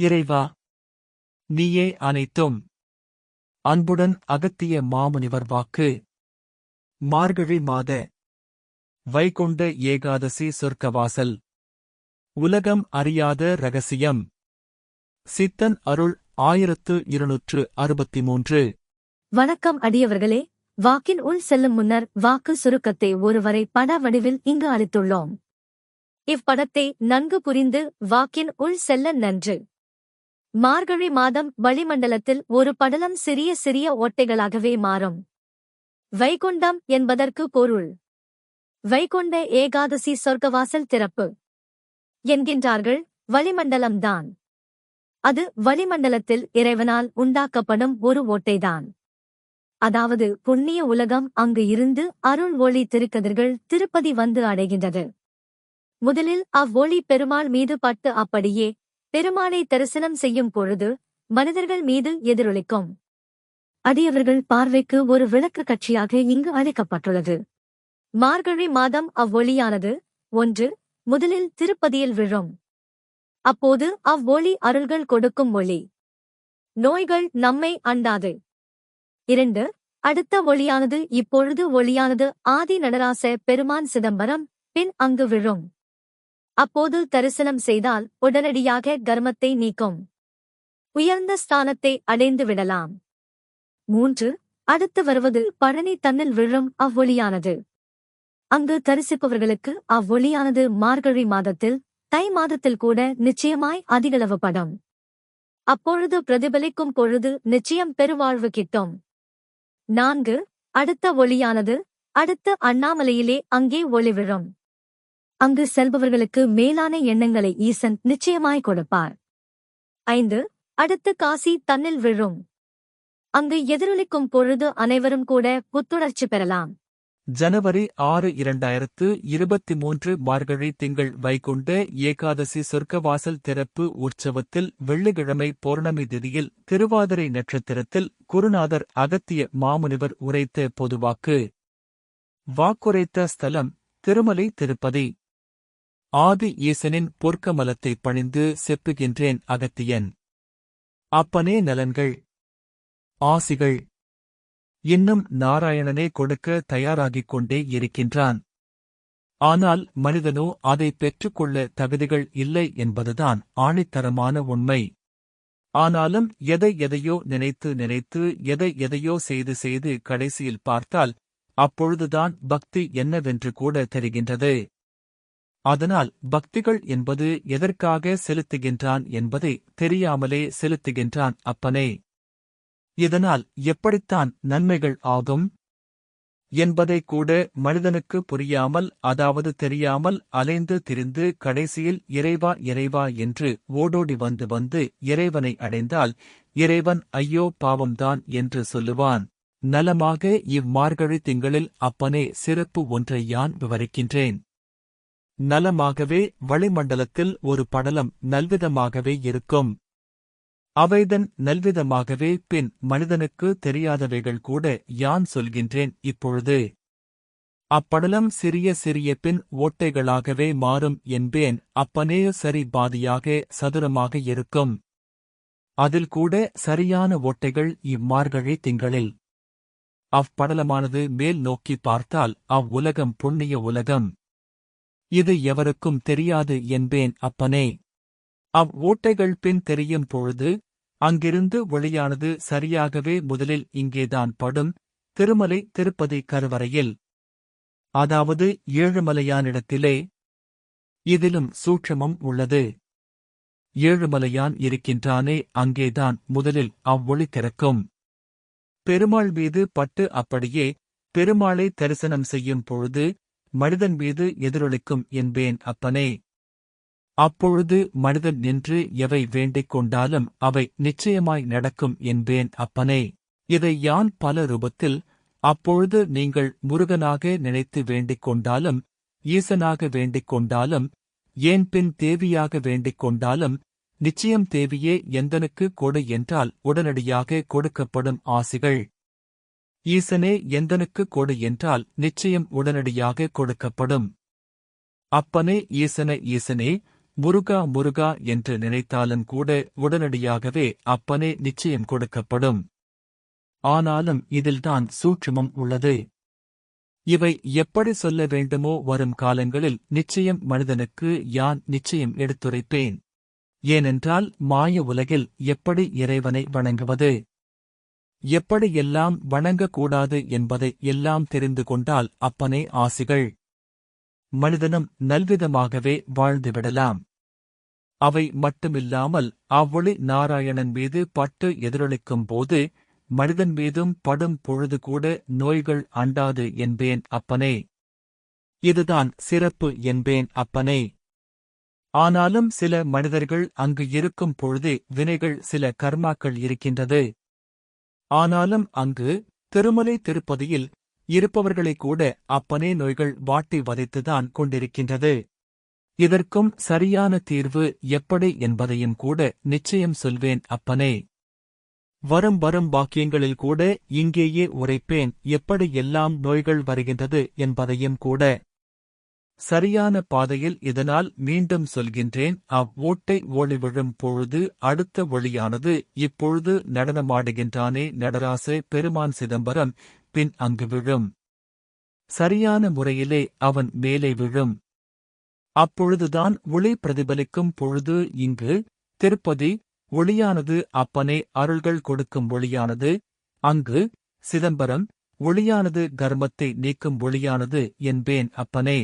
இறைவா நீயே அனைத்தும். அன்புடன் அகத்திய மாமுனிவர் வாக்கு. மார்கழி மாத வைகுண்ட ஏகாதசி சொர்க்கவாசல். உலகம் அறியாத ரகசியம். சித்தன் அருள் ஆயிரத்து இருநூற்று அறுபத்தி மூன்று வணக்கம் அடியவர்களே வாக்கின் உள் செல்லும் முன்னர் வாக்கு சுருக்கத்தை ஒருவரை பட வடிவில் இங்கு அளித்துள்ளோம். இப்படத்தை நன்கு புரிந்து வாக்கின் உள் செல்ல நன்று. மார்கழி மாதம் வளிமண்டலத்தில் ஒரு படலம் சிறிய சிறிய ஓட்டைகளாகவே மாறும். வைகுண்டம் என்பதற்கு பொருள். வைகுண்ட ஏகாதசி சொர்க்கவாசல் திறப்பு. என்கின்றார்கள் வளிமண்டலம்தான். அது வளிமண்டலத்தில் இறைவனால் உண்டாக்கப்படும் ஒரு ஓட்டைதான். அதாவது புண்ணிய உலகம் அங்கு இருந்து அருள் ஒளி திருக்கதிர்கள் திருப்பதி வந்து அடைகின்றது. முதலில் அவ்வொளி பெருமாள் மீது பட்டு அப்படியே பெருமாளை தரிசனம் செய்யும் பொழுது மனிதர்கள் மீது எதிரொலிக்கும். அடியவர்கள் பார்வைக்கு ஒரு விளக்கு கட்சியாக இங்கு அழைக்கப்பட்டுள்ளது. மார்கழி மாதம் அவ்வொளியானது ஒன்று முதலில் திருப்பதியில் விழும். அப்போது அவ்வொளி அருள்கள் கொடுக்கும் ஒளி. நோய்கள் நம்மை அண்டாது. இரண்டு அடுத்த ஒளியானது இப்பொழுது ஒளியானது ஆதி நடராச பெருமான் சிதம்பரம் பின் அங்கு விழும். அப்போது தரிசனம் செய்தால் உடனடியாக கர்மத்தை நீக்கும். உயர்ந்த ஸ்தானத்தை அடைந்து விடலாம். மூன்று அடுத்து வருவது பழனி தன்னில் விழும் அவ்வொளியானது. அங்கு தரிசிப்பவர்களுக்கு அவ்வொளியானது மார்கழி மாதத்தில் தை மாதத்தில் கூட நிச்சயமாய் அதிகளவு படம். அப்பொழுது பிரதிபலிக்கும் பொழுது நிச்சயம் பெருவாழ்வு கிட்டும். நான்கு அடுத்த ஒளியானது அடுத்த அண்ணாமலையிலே அங்கே ஒளி விழும். அங்கு செல்பவர்களுக்கு மேலான எண்ணங்களை ஈசன் நிச்சயமாய் கொடுப்பார். ஐந்து அடுத்த காசி தன்னில் விழும். அங்கு எதிரொலிக்கும் பொழுது அனைவரும் கூட புத்துணர்ச்சி பெறலாம். ஜனவரி ஆறு இரண்டாயிரத்து இருபத்தி மூன்று மார்கழி திங்கள் வைகுண்ட ஏகாதசி சொர்க்கவாசல் திறப்பு உற்சவத்தில் வெள்ளிக்கிழமை பௌர்ணமி திதியில் திருவாதிரை நட்சத்திரத்தில் குருநாதர் அகத்திய மாமுனிவர் உரைத்த பொதுவாக்கு. வாக்குரைத்த ஸ்தலம் திருமலை திருப்பதி. ஆதி ஈசனின் பொற்கமலத்தை பணிந்து செப்புகின்றேன் அகத்தியன். அப்பனே நலன்கள். ஆசிகள். இன்னும் நாராயணனே கொடுக்க தயாராகிக் கொண்டே இருக்கின்றான். ஆனால் மனிதனோ அதை பெற்றுக்கொள்ள தகுதிகள் இல்லை என்பதுதான் ஆணித்தரமான உண்மை. ஆனாலும் எதை எதையோ நினைத்து நினைத்து எதை எதையோ செய்து செய்து கடைசியில் பார்த்தால் அப்பொழுதுதான் பக்தி என்னவென்று கூட தெரிகின்றது. அதனால் பக்திகள் என்பது எதற்காக செலுத்துகின்றான் என்பதை தெரியாமலே செலுத்துகின்றான் அப்பனே. இதனால் எப்படித்தான் நன்மைகள் ஆகும்? என்பதை கூட மனிதனுக்கு புரியாமல் அதாவது தெரியாமல் அலைந்து திரிந்து கடைசியில் இறைவா இறைவா என்று ஓடோடி வந்து வந்து இறைவனை அடைந்தால் இறைவன் ஐயோ பாவம்தான் என்று சொல்லுவான். நலமாக இம்மார்கழி திங்களில் அப்பனே சிறப்பு ஒன்றை யான் விவரிக்கின்றேன். நலமாகவே வளிமண்டலத்தில் ஒரு படலம் நல்விதமாகவே இருக்கும். அவைதன் நல்விதமாகவே பின் மனிதனுக்கு தெரியாதவைகள் கூட யான் சொல்கின்றேன் இப்பொழுது. அப்படலம் சிறிய சிறிய பின் ஓட்டைகளாகவே மாறும் என்பேன் அப்பனே சரி பாதியாக சதுரமாக இருக்கும். அதில் கூட சரியான ஓட்டைகள் இம்மார்கழி திங்களில். அவ்வடலமானது மேல் நோக்கி பார்த்தால் அவ்வுலகம் புண்ணிய உலகம். இது எவருக்கும் தெரியாது என்பேன் அப்பனே. அவ் ஓட்டைகள் பின் தெரியும் பொழுது அங்கிருந்து ஒளியானது சரியாகவே முதலில் இங்கேதான் படும் திருமலை திருப்பதி கருவறையில். அதாவது ஏழுமலையானிடத்திலே இதிலும் சூட்சமம் உள்ளது. ஏழுமலையான் இருக்கின்றானே அங்கேதான் முதலில் அவ்வொளி திறக்கும். பெருமாள் மீது பட்டு அப்படியே பெருமாளை தரிசனம் செய்யும் பொழுது மனிதன் மீது எதிரொலிக்கும் என்பேன் அப்பனே. அப்பொழுது மனிதன் நின்று எவை வேண்டிக் கொண்டாலும் அவை நிச்சயமாய் நடக்கும் என்பேன் அப்பனே. இதை யான் பல ரூபத்தில் அப்பொழுது நீங்கள் முருகனாக நினைத்து வேண்டிக் கொண்டாலும் ஈசனாக வேண்டிக் கொண்டாலும் ஏன் பின் தேவியாக வேண்டிக் கொண்டாலும் நிச்சயம் தேவியே எந்தனுக்கு கொடு என்றால் உடனடியாக கொடுக்கப்படும் ஆசிகள். ஈசனே எந்தனுக்கு கொடு என்றால் நிச்சயம் உடனடியாக கொடுக்கப்படும். அப்பனே ஈசன ஈசனே முருகா முருகா என்று நினைத்தாலும் கூட உடனடியாகவே அப்பனே நிச்சயம் கொடுக்கப்படும். ஆனாலும் இதில்தான் சூட்சுமம் உள்ளது. இவை எப்படி சொல்ல வேண்டுமோ வரும் காலங்களில் நிச்சயம் மனிதனுக்கு யான் நிச்சயம் எடுத்துரைப்பேன். ஏனென்றால் மாய உலகில் எப்படி இறைவனை வணங்குவது? எப்படியெல்லாம் வணங்கக்கூடாது என்பதை எல்லாம் தெரிந்து கொண்டால் அப்பனே ஆசிகள். மனிதனும் நல்விதமாகவே வாழ்ந்துவிடலாம். அவை மட்டுமில்லாமல் அவ்வொளி நாராயணன் மீது பட்டு எதிரொலிக்கும் போது மனிதன் மீதும் படும் பொழுது கூட நோய்கள் அண்டாது என்பேன் அப்பனே. இதுதான் சிறப்பு என்பேன் அப்பனே. ஆனாலும் சில மனிதர்கள் அங்கு இருக்கும் பொழுதே வினைகள் சில கர்மாக்கள் இருக்கின்றது. ஆனாலும் அங்கு திருமலை திருப்பதியில் இருப்பவர்களை கூட அப்பனே நோய்கள் வாட்டி வதைத்துதான் கொண்டிருக்கின்றது. இதற்கும் சரியான தீர்வு எப்படி என்பதையும் கூட நிச்சயம் சொல்வேன் அப்பனே. வரும் வரும் வாக்கியங்களில் கூட இங்கேயே உரைப்பேன் எப்படி எல்லாம் நோய்கள் வருகின்றது என்பதையும் கூட சரியான பாதையில் இதனால் மீண்டும் சொல்கின்றேன் அவ்வோட்டை ஓடி விழும் பொழுது அடுத்த ஒளியானது இப்பொழுது நடனமாடுகின்றானே நடராசே பெருமான் சிதம்பரம் பின் அங்கு விழும். சரியான முறையிலே அவன் மேலே விழும். அப்பொழுதுதான் ஒளி பிரதிபலிக்கும் பொழுது இங்கு திருப்பதி ஒளியானது அப்பனே அருள்கள் கொடுக்கும் ஒளியானது அங்கு சிதம்பரம் ஒளியானது கர்மத்தை நீக்கும் ஒளியானது என்பேன் அப்பனே.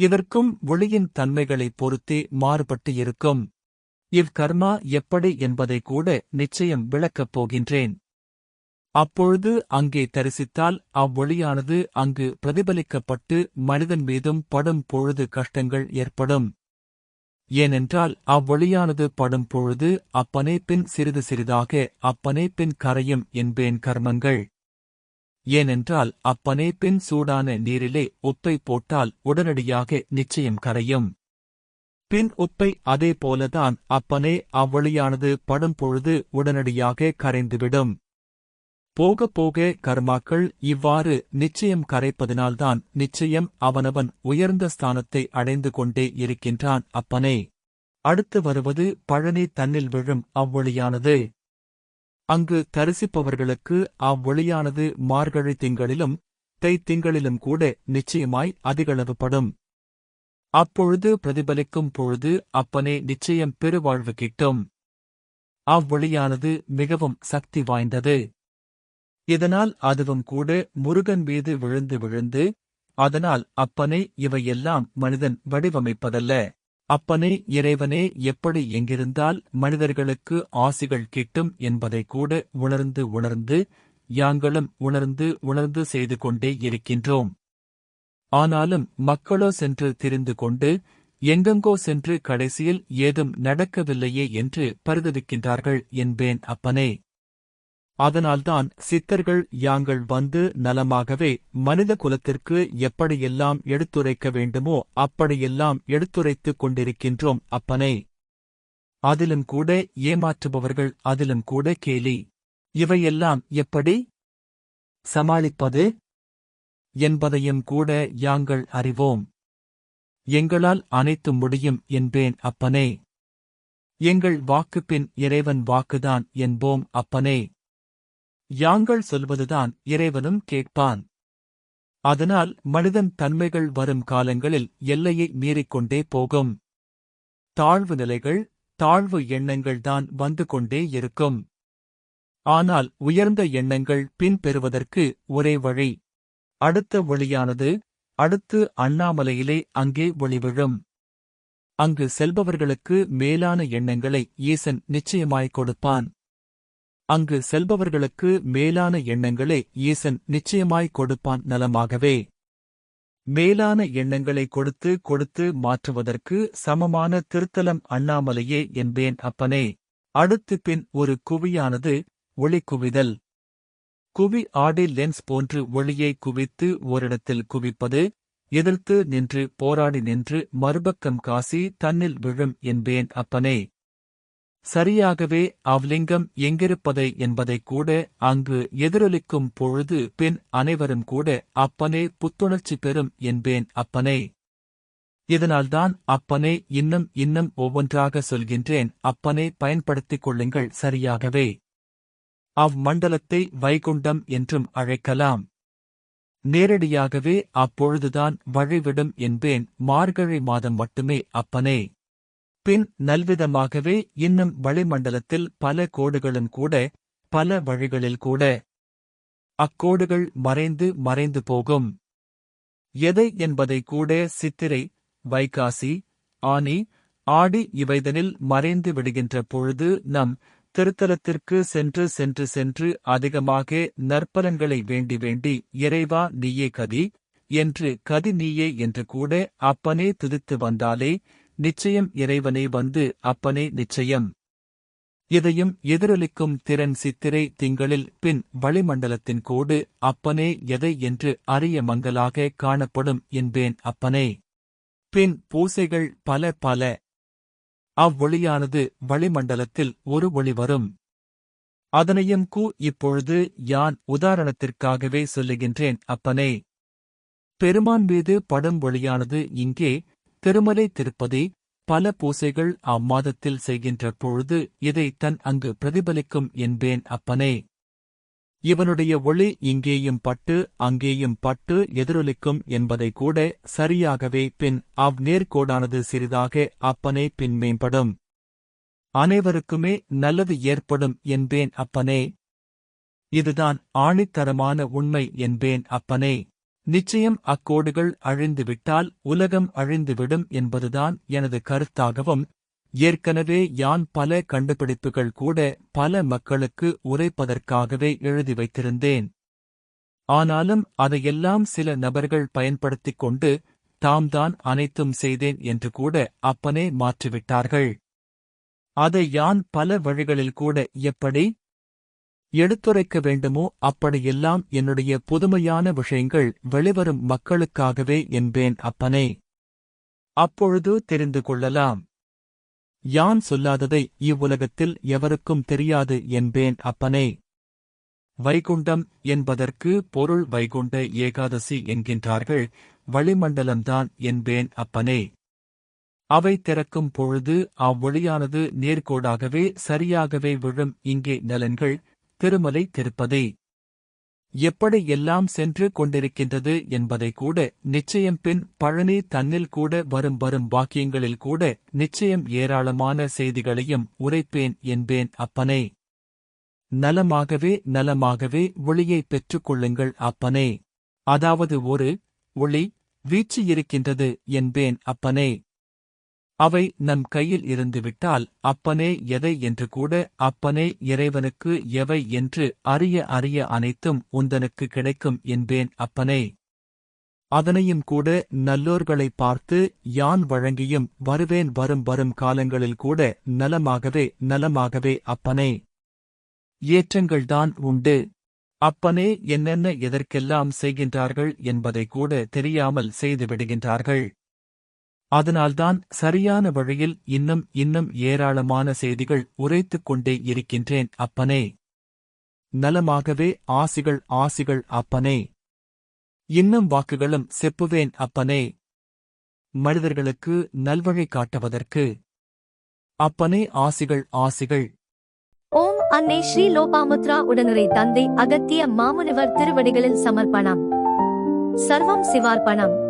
இதற்கும் ஒளியின் தன்மைகளைப் பொறுத்தே மாறுபட்டு இருக்கும் இவ்கர்மா எப்படி என்பதை கூட நிச்சயம் விளக்கப் போகின்றேன். அப்பொழுது அங்கே தரிசித்தால் அவ்வொளியானது அங்கு பிரதிபலிக்கப்பட்டு மனிதன் மீதும் படும் பொழுது கஷ்டங்கள் ஏற்படும். ஏனென்றால் அவ்வொளியானது படும் பொழுது அப்பனே பின் சிறிது சிறிதாக அப்பனே பின் கரையும் என்பேன் கர்மங்கள். ஏனென்றால் அப்பனே பின் சூடான நீரிலே உப்பை போட்டால் உடனடியாக நிச்சயம் கரையும். பின் உப்பை அதே போலதான் அப்பனே அவ்வழியானது படும் பொழுது உடனடியாக கரைந்துவிடும். போக போக கர்மாக்கள் இவ்வாறு நிச்சயம் கரைப்பதினால்தான் நிச்சயம் அவனவன் உயர்ந்த ஸ்தானத்தை அடைந்து கொண்டே இருக்கின்றான் அப்பனே. அடுத்து வருவது பழனி தன்னில் விழும் அவ்வழியானது. அங்கு தரிசிப்பவர்களுக்கு அவ்வொளியானது மார்கழி திங்களிலும் தை திங்களிலும் கூட நிச்சயமாய் அதிகளவுபடும். அப்பொழுது பிரதிபலிக்கும் பொழுது அப்பனே நிச்சயம் பெருவாழ்வு கிட்டும். அவ்வொளியானது மிகவும் சக்தி வாய்ந்தது. இதனால் அதுவும் கூட முருகன் மீது விழுந்து விழுந்து அதனால் அப்பனை இவையெல்லாம் மனிதன் வடிவமைப்பதல்ல. அப்பனே இறைவனே எப்படி எங்கிருந்தால் மனிதர்களுக்கு ஆசிகள் கிட்டும் என்பதை கூட உணர்ந்து உணர்ந்து யாங்களும் உணர்ந்து உணர்ந்து செய்து கொண்டே இருக்கின்றோம். ஆனாலும் மக்களோ சென்று தெரிந்து கொண்டு எங்கெங்கோ சென்று கடைசியில் ஏதும் நடக்கவில்லையே என்று பரிதவிக்கின்றார்கள் என்பேன் அப்பனே. அதனால்தான் சித்தர்கள் யாங்கள் வந்து நலமாகவே மனித குலத்திற்கு எப்படியெல்லாம் எடுத்துரைக்க வேண்டுமோ அப்படியெல்லாம் எடுத்துரைத்துக் கொண்டிருக்கின்றோம் அப்பனே. அதிலும் கூட ஏமாற்றுபவர்கள் அதிலும் கூட கேலி. இவையெல்லாம் எப்படி? சமாளிப்பது? என்பதையும் கூட யாங்கள் அறிவோம். எங்களால் அனைத்து முடியும் என்பேன் அப்பனே. எங்கள் வாக்குப்பின் இறைவன் வாக்குதான் என்போம் அப்பனே. யாங்கள் சொல்வதுதான் இறைவனும் கேட்பான். அதனால் மனிதன் தன்மைகள் வரும் காலங்களில் எல்லையை மீறிக்கொண்டே போகும். தாழ்வு நிலைகள் தாழ்வு எண்ணங்கள்தான் வந்து கொண்டே இருக்கும். ஆனால் உயர்ந்த எண்ணங்கள் பின்பெறுவதற்கு ஒரே வழி. அடுத்த ஒளியானது அடுத்து அண்ணாமலையிலே அங்கே ஒளிவிழும். அங்கு செல்பவர்களுக்கு மேலான எண்ணங்களை ஈசன் நிச்சயமாய்க் கொடுப்பான். அங்கு செல்பவர்களுக்கு மேலான எண்ணங்களே ஈசன் நிச்சயமாய் கொடுப்பான் நலமாகவே. மேலான எண்ணங்களை கொடுத்து கொடுத்து மாற்றுவதற்கு சமமான திருத்தலம் அண்ணாமலையே என்பேன் அப்பனே. அடுத்து பின் ஒரு குவியானது ஒளி குவிதல். குவி ஆடி லென்ஸ் போன்று ஒளியை குவித்து ஓரிடத்தில் குவிப்பது எதிர்த்து நின்று போராடி நின்று மறுபக்கம் காசி தன்னில் விழும் என்பேன் அப்பனே. சரியாகவே அவ்லிங்கம் எங்கிருப்பதை என்பதை கூட அங்கு எதிரொலிக்கும் பொழுது பின் அனைவரும் கூட அப்பனே புத்துணர்ச்சி பெறும் என்பேன் அப்பனே. இதனால்தான் அப்பனே இன்னும் இன்னும் ஒவ்வொன்றாக சொல்கின்றேன். அப்பனே பயன்படுத்திக் கொள்ளுங்கள் சரியாகவே. அவ்வண்டலத்தை வைகுண்டம் என்றும் அழைக்கலாம். நேரடியாகவே அப்பொழுதுதான் வழிவிடும் என்பேன். மார்கழி மாதம் மட்டுமே அப்பனே. பின் நல்விதமாகவே இன்னும் வளிமண்டலத்தில் பல கோடுகளும் கூட பல வழிகளில் கூட. அக்கோடுகள் மறைந்து மறைந்து போகும். எதை என்பதை கூட சித்திரை வைகாசி ஆனி ஆடி இவைதனில் மறைந்து விடுகின்ற பொழுது நம் திருத்தலத்திற்கு சென்று சென்று சென்று அதிகமாக நற்பலன்களை வேண்டி வேண்டி இறைவா நீயே கதி என்று கதி நீயே என்று கூட அப்பனே துதித்து வந்தாலே நிச்சயம் இறைவனே வந்து அப்பனே நிச்சயம். இதையும் எதிரொலிக்கும் திறன் சித்திரை திங்களில் பின் வளிமண்டலத்தின் கோடு அப்பனே எதை என்று அரிய மங்கலாக காணப்படும் என்பேன் அப்பனே. பின் பூசைகள் பல பல. அவ்வொளியானது வளிமண்டலத்தில் ஒரு ஒளி வரும். அதனையும் கூ இப்பொழுது யான் உதாரணத்திற்காகவே சொல்லுகின்றேன் அப்பனே. பெருமான் மீது படும் ஒளியானது இங்கே திருமலை திருப்பதி பல பூசைகள் அம்மாதத்தில் செய்கின்ற பொழுது இதை தன் அங்கு பிரதிபலிக்கும் என்பேன் அப்பனே. இவனுடைய ஒளி இங்கேயும் பட்டு அங்கேயும் பட்டு எதிரொலிக்கும் என்பதை கூட சரியாகவே பின் அவ் நேர்கோடானது சிறிதாக அப்பனே பின் மேம்படும் அனைவருக்குமே நல்லது ஏற்படும் என்பேன் அப்பனே. இதுதான் ஆணித்தரமான உண்மை என்பேன் அப்பனே. நிச்சயம் அக்கோடுகள் அழிந்துவிட்டால் உலகம் அழிந்துவிடும் என்பதுதான் எனது கருத்தாகவும் ஏற்கனவே யான் பல கண்டுபிடிப்புகள் கூட பல மக்களுக்கு உரைப்பதற்காகவே எழுதி வைத்திருந்தேன். ஆனாலும் அதையெல்லாம் சில நபர்கள் பயன்படுத்திக் கொண்டு தாம்தான் அனைத்தும் செய்தேன் என்று கூட அப்பனே மாற்றிவிட்டார்கள். அதை யான் பல வழிகளில் கூட எப்படி எடுத்துரைக்க வேண்டுமோ அப்படியெல்லாம் என்னுடைய புதுமையான விஷயங்கள் வெளிவரும் மக்களுக்காகவே என்பேன் அப்பனே. அப்பொழுது தெரிந்து கொள்ளலாம். யான் சொல்லாததை இவ்வுலகத்தில் எவருக்கும் தெரியாது என்பேன் அப்பனே. வைகுண்டம் என்பதற்கு பொருள் வைகுண்ட ஏகாதசி என்கின்றார்கள் வளிமண்டலம்தான் என்பேன் அப்பனே. அவை திறக்கும் பொழுது அவ்வொளியானது நேர்கோடாகவே சரியாகவே விழும் இங்கே நலன்கள் திருமலை திருப்பதி. எப்படி எல்லாம் சென்று கொண்டிருக்கின்றது என்பதை கூட நிச்சயம் பின் பழனி தன்னில் கூட வரும் வரும் வாக்கியங்களில் கூட நிச்சயம் ஏராளமான செய்திகளையும் உரைப்பேன் என்பேன் அப்பனே. நலமாகவே நலமாகவே ஒளியை பெற்றுக் கொள்ளுங்கள் அப்பனே. அதாவது ஒரு ஒளி வீச்சு இருக்கின்றது என்பேன் அப்பனே. அவை நம் கையில் இருந்துவிட்டால் அப்பனே எதை என்று கூட அப்பனே இறைவனுக்கு எவை என்று அறிய அறிய அனைத்தும் உந்தனுக்கு கிடைக்கும் என்பேன் அப்பனே. அதனையும் கூட நல்லோர்களை பார்த்து யான் வழங்கியும் வருவேன் வரும் வரும் காலங்களில் கூட நலமாகவே நலமாகவே அப்பனே. ஏற்றங்கள்தான் உண்டு. அப்பனே என்னென்ன எதற்கெல்லாம் செய்கின்றார்கள் என்பதை கூட தெரியாமல் செய்துவிடுகின்றார்கள். அதனால்தான் சரியான வழியில் இன்னும் இன்னும் ஏராளமான செய்திகள் உரைத்துக் கொண்டே இருக்கின்றேன் அப்பனே. நலமாகவே ஆசிகள் ஆசிகள் அப்பனே. இன்னும் வாக்குகளும் செப்புவேன் அப்பனே. மனிதர்களுக்கு நல்வழி காட்டுவதற்கு. அப்பனே ஆசிகள் ஆசிகள். ஓம் அன்னை ஸ்ரீ லோபாமுத்ரா உடனரை தந்தை அகத்திய மாமுனிவர் திருவடிகளில் சமர்ப்பணம். சர்வம் சிவார்ப்பணம்.